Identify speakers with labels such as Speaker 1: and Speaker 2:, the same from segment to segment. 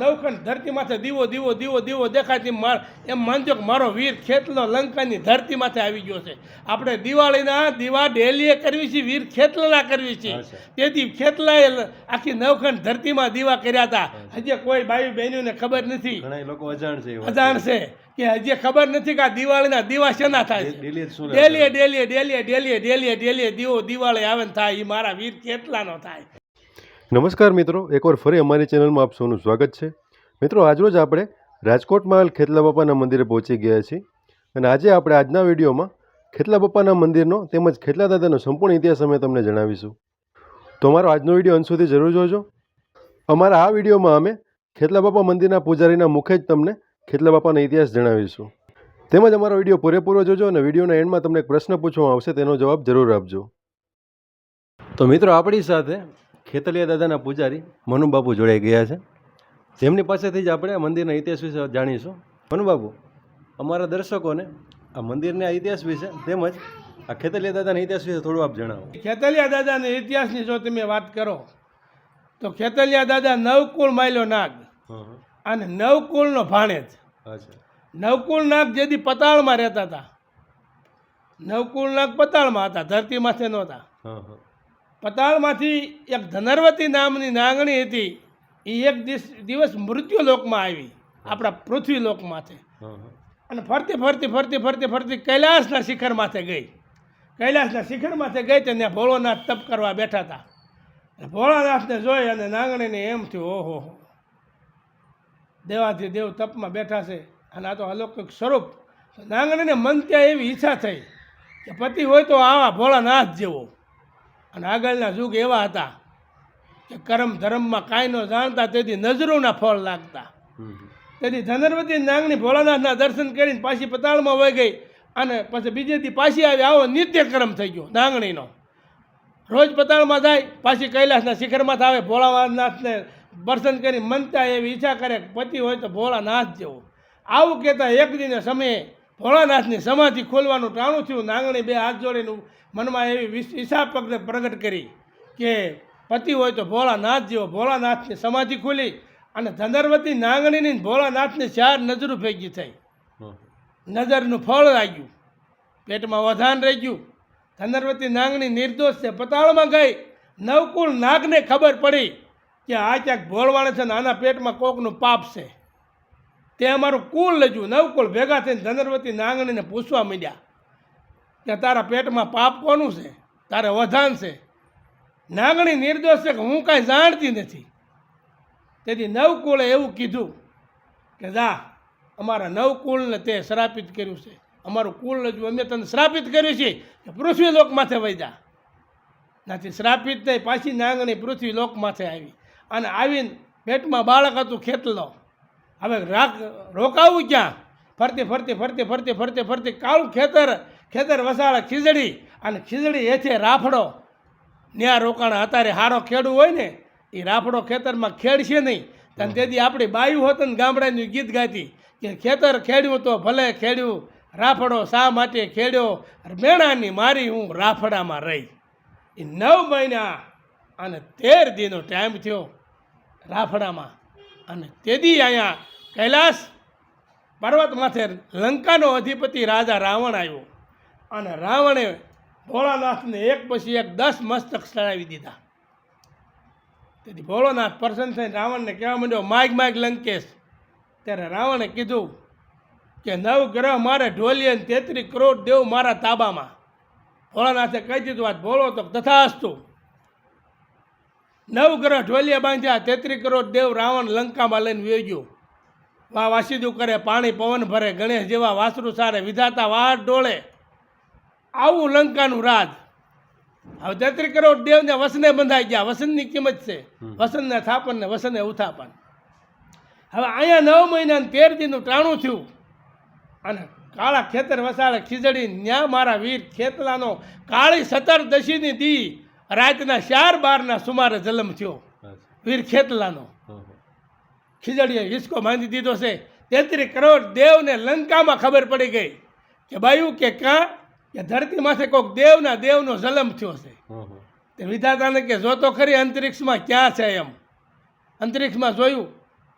Speaker 1: નવખંડ ધરતી માથે દીવો દીવો દીવો દીવો દેખાતી માર એમ માનજો કે મારો વીર ખેતલો લંકાની ધરતી માથે આવી ગયો છે. આપણે દિવાળીના દીવા ડેલીએ કરવી છે વીર ખેતલાના કરવી છે. તેથી ખેતલાએ આખી નવખંડ ધરતીમાં દીવા કર્યા હતા. હજી કોઈ બાઈ બહેનોને ખબર નથી.
Speaker 2: ઘણા લોકો અજાણ છે
Speaker 1: અજાણ છે કે હજી ખબર નથી કે આ દિવાળીના દીવા શેના થાય ડેલીએ ડેલીએ ડેલીએ ડેલીએ ડેલીએ ડેલીએ દીવો દિવાળી આવે ને થાય. એ મારા વીર કેટલાનો થાય.
Speaker 2: નમસ્કાર મિત્રો, એકવાર ફરી અમારી ચેનલમાં આપ સૌનું સ્વાગત છે. મિત્રો, આજરોજ આપણે રાજકોટમાં ખેતલા બાપાના મંદિરે પહોંચી ગયા છીએ અને આજે આપણે આજના વિડીયોમાં ખેતલા બાપાના મંદિરનો તેમજ ખેતલા દાદાનો સંપૂર્ણ ઇતિહાસ અમે તમને જણાવીશું. તો અમારો આજનો વીડિયો સુધી જરૂર જોજો. અમારા આ વિડીયોમાં અમે ખેતલા બાપા મંદિરના પૂજારીના મુખે જ તમને ખેતલા બાપાનો ઇતિહાસ જણાવીશું. તેમજ અમારો વીડિયો પૂરેપૂરો જોજો અને વિડીયોના એન્ડમાં તમને એક પ્રશ્ન પૂછવામાં આવશે, તેનો જવાબ જરૂર આપજો. તો મિત્રો, આપણી સાથે ખેતલિયા દાદાના પૂજારી મનુબાપુ જોડાઈ ગયા છે. તેમની પાસેથી જ આપણે મંદિરના ઇતિહાસ વિશે જાણીશું. મનુબાબુ અમારા દર્શકોને આ મંદિરના ઇતિહાસ વિશે તેમજ આ ખેતલિયા દાદાના ઇતિહાસ વિશે થોડું આપ જણાવો.
Speaker 1: ખેતલિયા દાદાના ઇતિહાસની જો તમે વાત કરો તો ખેતલિયા દાદા નવકુળ માયલો નાગ અને નવકુળનો ભાણેજ. નવકુળ નાગ જેથી પતાળમાં રહેતા હતા. નવકુળ નાગ પતાળમાં હતા ધરતી માથે નહોતા પતાળમાંથી એક ધનર્વતી નામની નાગણી હતી. એ એક દિવસ મૃત્યુ લોકમાં આવી. આપણા પૃથ્વી લોકમાંથી અને ફરતી ફરતી ફરતી ફરતી ફરતી કૈલાસના શિખર માથે ગઈ. કૈલાસના શિખર માથે ગઈ તો ત્યાં ભોળોનાથ તપ કરવા બેઠા હતા. ભોળાનાથને જોઈ અને નાગણીને એમ થયું ઓહો હો. દેવાથી દેવ તપમાં બેઠા છે. અને આ તો અલૌકિક સ્વરૂપ. નાગણીને નાંગણીને મન ત્યાં એવી ઈચ્છા થઈ કે પતિ હોય તો આવા ભોળાનાથ જેવો. અને આગળના યુગ એવા હતા કે કરમ ધર્મમાં કાંઈ ન જાણતા તેથી નજરોના ફળ લાગતા. તેથી ધનરવતી નાગની ભોળાનાથના દર્શન કરીને પાછી પતાળમાં વહી ગઈ અને પછી બીજેથી પાછી આવી આવો નિત્યક્રમ થઈ ગયો નાંગણીનો. રોજ પતાળમાં જાય પાછી કૈલાસના શિખરમાં આવે ભોળાનાથને દર્શન કરી મનતા એવી ઈચ્છા કરે કે પતિ હોય તો ભોળાનાથ જેવો. આવું કહેતા એક દિને સમયે ભોળાનાથની સમાધિ ખોલવાનું ટાણું થયું. નાંગણી બે હાથ જોડીને મનમાં એવી ઈશા પગને પ્રગટ કરી કે પતિ હોય તો ભોળાનાથ જેવો ભોળાનાથની સમાધિ ખોલી અને ધનર્વતી નાંગણીની ભોળાનાથની ચાર નજરો ભેગી થઈ. નજરનું ફળ લાગ્યું. પેટમાં વધાન રહી ગયું ધનર્વતી નાંગણી નિર્દોષ છે. પતાળમાં ગઈ. નવકુળ નાગને ખબર પડી કે આ ક્યાંક ભોળવાણે છે ને આના પેટમાં કોકનું પાપ છે. તે અમારું કુલ લજ્યું નવકુળ ભેગા થઈને ધનર્વતી નાંગણીને પૂછવા માંડ્યા કે તારા પેટમાં પાપ કોનું છે? તારે વધાન છે. નાંગણી નિર્દોષ છે કે હું કાંઈ જાણતી નથી? તેથી નવકુળે એવું કીધું કે જા, અમારા નવકુળને તે શ્રાપિત કર્યું છે. અમારું કુળ જ અમે તને શ્રાપિત કર્યું છે કે પૃથ્વી લોક માથે વહી નથી શ્રાપિત થઈ પાછી નાંગણી પૃથ્વી લોક માથે આવી. અને આવીને પેટમાં બાળક હતું ખેતલો. હવે રાખ રોકાવું ક્યાં? ફરતી ફરતી ફરતી ફરતી ફરતી ફરતી કાળું ખેતર ખેતર વસાળા ખીજડી અને ખીજડી છે રાફડો. ન્યા રોકાણ અત્યારે હારો ખેડું હોય ને એ રાફડો ખેતરમાં ખેડશે નહીં. અને તેથી આપણી બાયું હોત ને ગામડાનું ગીત ગાતી કે ખેતર ખેડ્યું તો ભલે ખેડ્યું રાફડો શા માટે ખેડ્યો? મેણાની મારી હું રાફડામાં રહી. એ નવ મહિના અને તેર દિનો ટાઈમ થયો રાફડામાં. અને તેથી અહીંયા કૈલાસ પર્વત માથે લંકાનો અધિપતિ રાજા રાવણ આવ્યો. અને રાવણે ભોળાનાથને એક પછી એક દસ મસ્તક ચડાવી દીધા. તેથી ભોળોનાથ પ્રસન્ન થઈને રાવણને કહેવા માંડ્યો, માગ માગ, લંકેશ. ત્યારે રાવણે કીધું કે નવ ગ્રહ મારે અને તેત્રીસ કરોડ દેવ મારા તાબામાં. ભોળાનાથે કહી દીધું, આ ભોળો તો તથાસ્તુ. નવ ગ્રહ ઢોલિયા બાંધ્યા તેત્રી કરોડ દેવ રાવણ લંકામાં લઈને વયો ગયો વા વાસીદું કરે પાણી પવન ભરે ગણેશ જેવા વાસરું સારે વિધાતા વાટ ડોળે. આવું લંકાનું રાજ. હવે તેત્રી કરોડ દેવને વસને બંધાઈ ગયા. વસનની કિંમત છે. વસનને થાપન ને વસને ઉથાપન હવે અહીંયા નવ મહિના તેર દિનનું ટાણું થયું. અને કાળા ખેતર વસાડે ખીજડી ન્યા મારા વીર ખેતલાનો કાળી સતર દશીની દી. રાતના ચાર બારના સુમારે જન્મ થયો. વીર ખેતલાનો. ખીજડીએ હિસકો બાંધી દીધો છે. તેત્રીસ કરોડ દેવને લંકામાં ખબર પડી ગઈ કે બાયું કે કાં કે ધરતી માથે કોઈક દેવના દેવનો જલમ થયો છે. તે વિધાતાને કે જોતો ખરી અંતરિક્ષમાં ક્યાં છે એમ. અંતરિક્ષમાં જોયું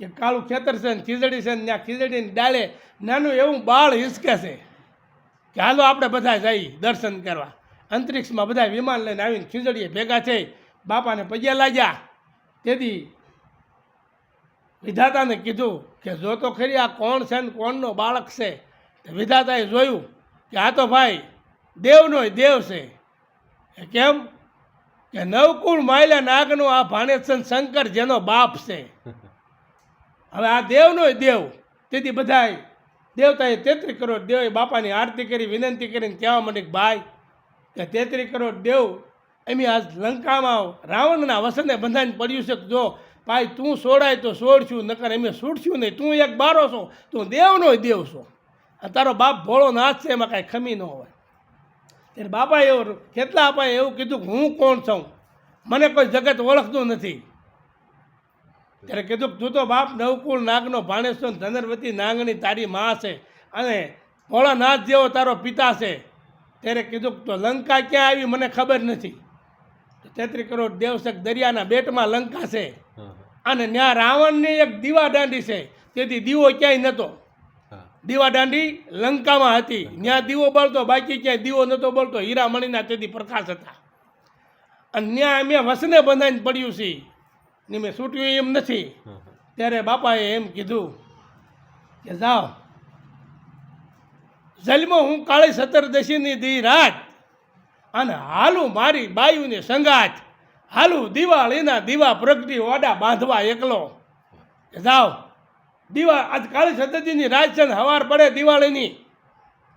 Speaker 1: કે કાળું ખેતર છે ને ખીજડી છે ને ત્યાં ખીજડીની ડાળે નાનું એવું બાળ હિસકે છે કે હાલો આપણે બધા જઈએ દર્શન કરવા. અંતરિક્ષમાં બધા વિમાન લઈને આવીને ખીજડીએ ભેગા થઈ બાપાને પગ્યા લાગ્યા. તેથી વિધાતાને કીધું કે, જો તો ખરી આ કોણ છે ને કોણનો બાળક છે? વિધાતાએ જોયું કે, આ તો ભાઈ દેવનો દેવ છે. એ કેમ? કે નવકુળ માયલા નાગનો આ ભાણેશન શંકર જેનો બાપ છે. હવે આ દેવનો દેવ. તેથી બધાય દેવતાએ તેત્રી કરોડ દેવે બાપાની આરતી કરી, વિનંતી કરીને કહેવા માંડી ભાઈ કે તેત્રી કરોડ દેવ એમ આજ લંકામાં રાવણના વસને બંધાઈને પડ્યું છે જો ભાઈ તું સોડાય તો સોડશું, નકર એમ છૂટશું નહીં. તું એક બારો છો, તું દેવનો દેવ છો. તારો બાપ ભોળો નાથ છે, એમાં કાંઈ ખમી ન હોય. ત્યારે બાપાએ એવું કેટલા બાપાએ એવું કીધું કે હું કોણ છું? મને કોઈ જગત ઓળખતું નથી. ત્યારે કીધું તું તો બાપ નવકુળ નાગનો ભાણેશ્વર, ધનરવતી નાંગણી તારી મા છે અને ભોળાનાથ જેવો તારો પિતા છે. ત્યારે કીધું તો લંકા ક્યાં આવી મને ખબર નથી. તેત્રી કરોડ દેવશક દરિયાના બેટમાં લંકા છે. અને ત્યાં રાવણની એક દીવા દાંડી છે. તેથી દીવો ક્યાંય નહોતો દીવા દાંડી લંકામાં હતી. ત્યાં દીવો બળતો બાકી ક્યાંય દીવો નહોતો બળતો. હીરામણીના તેથી પ્રકાશ હતા. અને ત્યાં અમે વસને બંધાઈને પડ્યું છે. ને મેં છૂટ્યું એમ નથી. ત્યારે બાપાએ એમ કીધું કે જાઓ. જલમાં હું કાળી સત્તરદશીની દી રાત. અને હાલું મારી બાયુને સંગાત. હાલું દિવાળીના દીવા પ્રગટી ઓડા બાંધવા એકલો. જાઓ. દીવા, આજ કાળી સતરજીની રાત છે ને હવાર પડે દિવાળીની.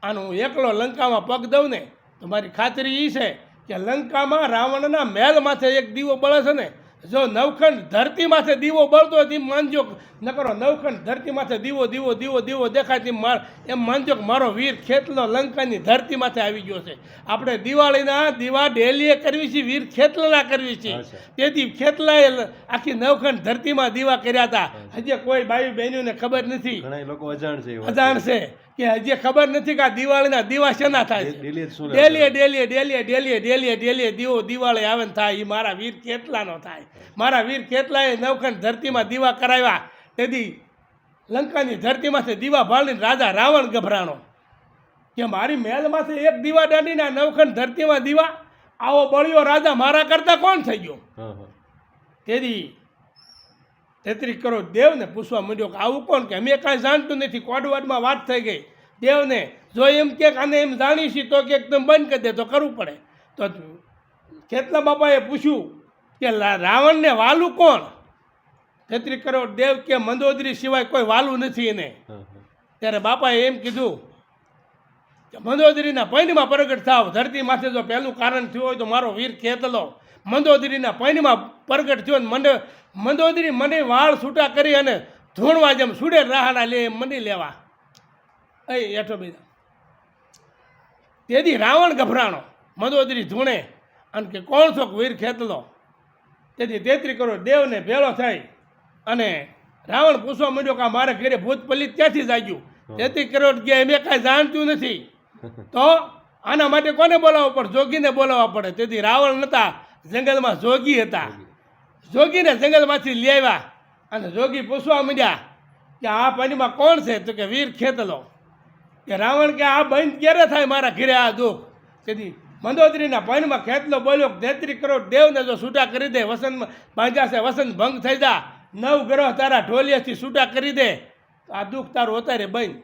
Speaker 1: અને હું એકલો લંકામાં પગ દઉં ને, તો મારી ખાતરી એ છે કે લંકામાં રાવણના મહેલ માથે એક દીવો બળે છે ને જો નવખંડ ધરતી માથે દીવો બળતો તેમ માનજો. ન કરો નવખંડ ધરતી માથે દીવો દીવો દીવો દીવો દેખાય તેમ માર એમ માનજો કે મારો વીર ખેતલો લંકાની ધરતી માથે આવી ગયો છે. આપણે દિવાળીના દીવા ડેલીએ કરવી છે વીર ખેતલના કરવી છે. તેથી ખેતલાએ આખી નવખંડ ધરતીમાં દીવા કર્યા હતા. હજી કોઈ ભાઈ બહેનોને ખબર નથી.
Speaker 2: ઘણા લોકો અજાણ છે
Speaker 1: અજાણ છે. કે હજી ખબર નથી કે આ દિવાળીના દીવા શેના થાય ડેલીએ ડેલીએ ડેલીએ ડેલીએ ડેલીએ ડેલીએ દીવો દિવાળી આવે ને થાય એ મારા વીર કેટલાનો થાય. મારા વીર કેટલાએ નવખંડ ધરતીમાં દીવા કરાવ્યા? તેથી લંકાની ધરતીમાંથી દીવા ભાળીને રાજા રાવણ ગભરાણો. કે મારી મહેલમાંથી એક દીવા દાંડીને નવખંડ ધરતીમાં દીવા? આવો બળ્યો રાજા મારા કરતાં કોણ થઈ ગયો? તેથી તેત્રીસ કરોડ દેવને પૂછવા માંડ્યો કે આવું કોણ કે? અમે કાંઈ જાણતું નથી. કોડવાડમાં વાત થઈ ગઈ. દેવને જો એમ કે આને એમ જાણીશી તો કે એકદમ બંધ કરી દે તો કરવું પડે. તો ખેતલા બાપાએ પૂછ્યું કે રાવણને વાલું કોણ? તેત્રીસ કરોડ દેવ કે મંદોદરી સિવાય કોઈ વાલું નથી એને. ત્યારે બાપાએ એમ કીધું કે મંદોદરીના પૈનમાં પ્રગટ થાવ. ધરતી માથે જો પહેલું કારણ થયું હોય તો મારો વીર ખેતલો મંદોદરીના પૈણીમાં પ્રગટ થયો મંડ મંદોદરી મને વાળ છૂટા કરી અને ધૂણવા જેમ સુડે રાહડા લે મંડી લેવા. એ હેઠો બેઠા તેથી રાવણ ગભરાણો. મંદોદરી ધૂણે અને કે કોણ છો વીર ખેતલો? તેથી તેત્રી કરો દેવને ભેળો થઈ અને રાવણ પૂછવા માંડ્યો કે મારા ઘરે ભૂત પલિત ક્યાંથી જાગ્યું? તેત્રી કરોડ ગયા મેં કાંઈ જાણતું નથી. તો આના માટે કોને બોલાવવું પડે? જોગીને બોલાવવા પડે. તેથી રાવણ નહોતા જંગલમાં જોગી હતા. જોગીને જંગલમાંથી લેવા અને જોગી પૂછવા માંડ્યા કે આ પાણીમાં કોણ છે? તો કે વીર ખેતલો. કે રાવણ કે આ બંધ ક્યારે થાય મારા ઘરે આ દુઃખ? તેથી મંદોદરીના પાણીમાં ખેતલો બોલ્યો તેત્રી કરોડ દેવને જો છૂટા કરી દે વસંત છે વસંત ભંગ થઈ જા. નવ ગ્રહ તારા ઢોલિયાથી છૂટા કરી દે. તો આ દુઃખ તારું અત્યારે બંધ.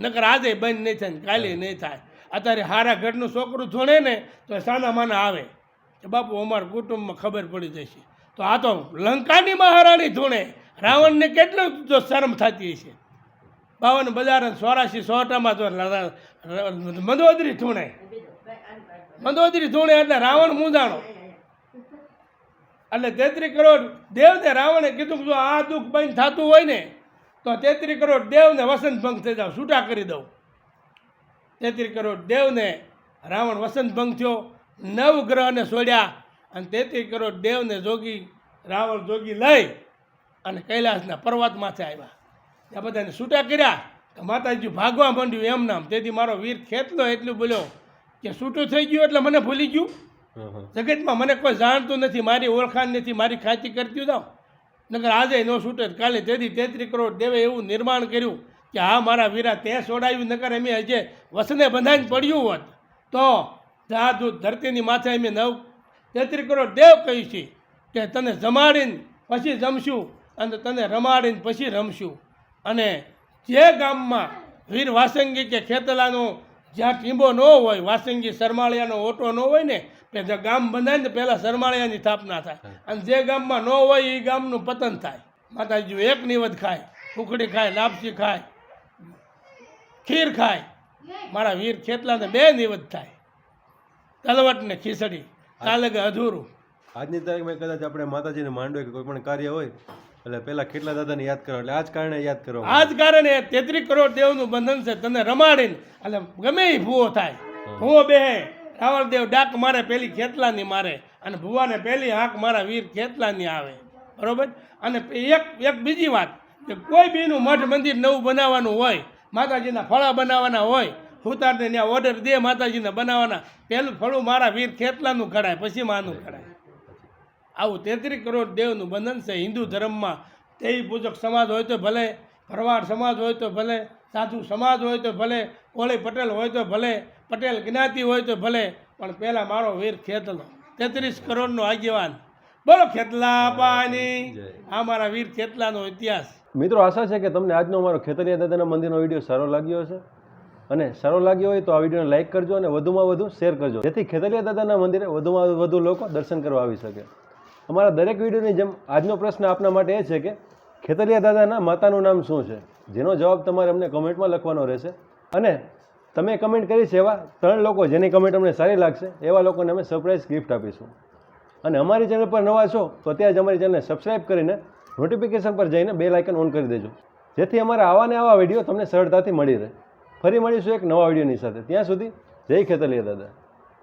Speaker 1: નકર આજે બંધ નહીં થાય કાલે નહીં થાય. અત્યારે હારા ઘરનું છોકરું ધોણે ને તો સાના માના આવે. કે બાપુ, અમારા કુટુંબમાં ખબર પડી જશે. તો આ તો લંકાની મહારાણી ધૂણે રાવણને કેટલું જો શરમ થતી હશે. બાવન બજાર ચોરાશી સોટામાં તો મંદોદરી ધૂણે. મંદોદરી ધૂણે એટલે રાવણ મૂંઝાણો. એટલે તેત્રી કરોડ દેવને રાવણે કીધું કે જો આ દુઃખ બંધ થતું હોય ને, તો તેત્રી કરોડ દેવને વસંત ભંગ થઈ જાવ, છૂટા કરી દઉં. તેત્રી કરોડ દેવને રાવણ વસંત ભંગ થયો. નવ ગ્રહને છોડ્યા અને તેત્રી કરોડ દેવને જોગી રાવણ જોગી લઈ અને કૈલાસના પર્વત માથે આવ્યા. ત્યાં બધાને છૂટા કર્યા. તો માતાજી ભાગવા માંડ્યું એમ નામ. તેથી મારો વીર ખેતલો એટલું બોલ્યો કે છૂટું થઈ ગયું એટલે મને ભૂલી ગયું. જગતમાં મને કોઈ જાણતું નથી મારી ઓળખાણ નથી મારી ખાતી કરતી જાઉં નકર આજે નો છૂટે કાલે તેથી તેત્રી કરોડ દેવે એવું નિર્માણ કર્યું કે હા મારા વીરા તે છોડાવ્યું નગર એમ હજે વસને બંધાઈને પડ્યું હોત. તો જાદુ ધરતીની માથે અમે નવ. તેત્રી કરોડ દેવ કહ્યું છે કે તને જમાડીને પછી જમશું અને તને રમાડીને પછી રમશું. અને જે ગામમાં વીર વાસંગી કે ખેતલાનો જ્યાં ટીંબો ન હોય વાસંગી સરમાળિયાનો ઓટો ન હોય ને તે જે ગામ બંધાય ને પહેલાં સરમાળિયાની સ્થાપના થાય. અને જે ગામમાં ન હોય એ ગામનું પતન થાય. માતાજી એક નિવદ ખાય કુકડી ખાય લાપસી ખાય ખીર ખાય. મારા વીર ખેતલાને બે નિવદ થાય. તલવટ ને ખીચડી કાલે અધૂરું.
Speaker 2: આજની તારીખમાં કદાચ આપણે માતાજીને માંડવે કે કોઈ પણ કાર્ય હોય એટલે પહેલાં કેટલા દાદાને યાદ કરો એટલે આ જ કારણે યાદ કરો.
Speaker 1: આ જ કારણે તેત્રીસ કરોડ દેવનું બંધન છે તને રમાડીને એટલે ગમે એ ભૂવો થાય. ભૂવો બે રાવણદેવ ડાક મારે પેલી ખેતલાની મારે અને ભુવાને પેલી હાંક મારા વીર ખેતલાની આવે. બરોબર? અને એક એક બીજી વાત કે કોઈ બીનું મઠ મંદિર નવું બનાવવાનું હોય માતાજીના ફળા બનાવવાના હોય હુતારને ત્યાં ઓર્ડર દે માતાજીને બનાવવાના. પહેલું ફળું મારા વીર ખેતલાનું કઢાય પછી માનું કઢાય આવું તેત્રીસ કરોડ દેવનું બંધન છે હિન્દુ ધર્મમાં. તેવી પૂજક સમાજ હોય તો ભલે ભરવાડ સમાજ હોય તો ભલે સાધુ સમાજ હોય તો ભલે કોળી પટેલ હોય તો ભલે પટેલ જ્ઞાતિ હોય તો ભલે પણ પહેલાં મારો વીર ખેતલો. તેત્રીસ કરોડનો આગેવાન. બોલો ખેતલા પાની આ મારા વીર ખેતલાનો ઇતિહાસ.
Speaker 2: મિત્રો આશા છે કે તમને આજનો અમારો ખેતરિયા દાદાના મંદિરનો વીડિયો સારો લાગ્યો હશે. અને સારો લાગ્યો હોય તો આ વિડીયોને લાઇક કરજો અને વધુમાં વધુ શેર કરજો. જેથી ખેતલિયા દાદાના મંદિરે વધુમાં વધુ લોકો દર્શન કરવા આવી શકે. અમારા દરેક વિડીયોની જેમ આજનો પ્રશ્ન આપના માટે એ છે કે ખેતલિયા દાદાના માતાનું નામ શું છે? જેનો જવાબ તમારે અમને કમેન્ટમાં લખવાનો રહેશે. અને તમે કમેન્ટ કરી છે એવા ત્રણ લોકો જેની કમેન્ટ અમને સારી લાગશે, એવા લોકોને અમે સરપ્રાઈઝ ગિફ્ટ આપીશું. અને અમારી ચેનલ પર નવા છો, તો અત્યારે જ અમારી ચેનલને સબસ્ક્રાઇબ કરીને નોટિફિકેશન પર જઈને બે લાઇકન ઓન કરી દેજો. જેથી અમારા આવા ને આવા વીડિયો તમને સરળતાથી મળી રહે. ફરી મળીશું એક નવા વિડીયોની સાથે. ત્યાં સુધી જય ખેતલીયા દાદા.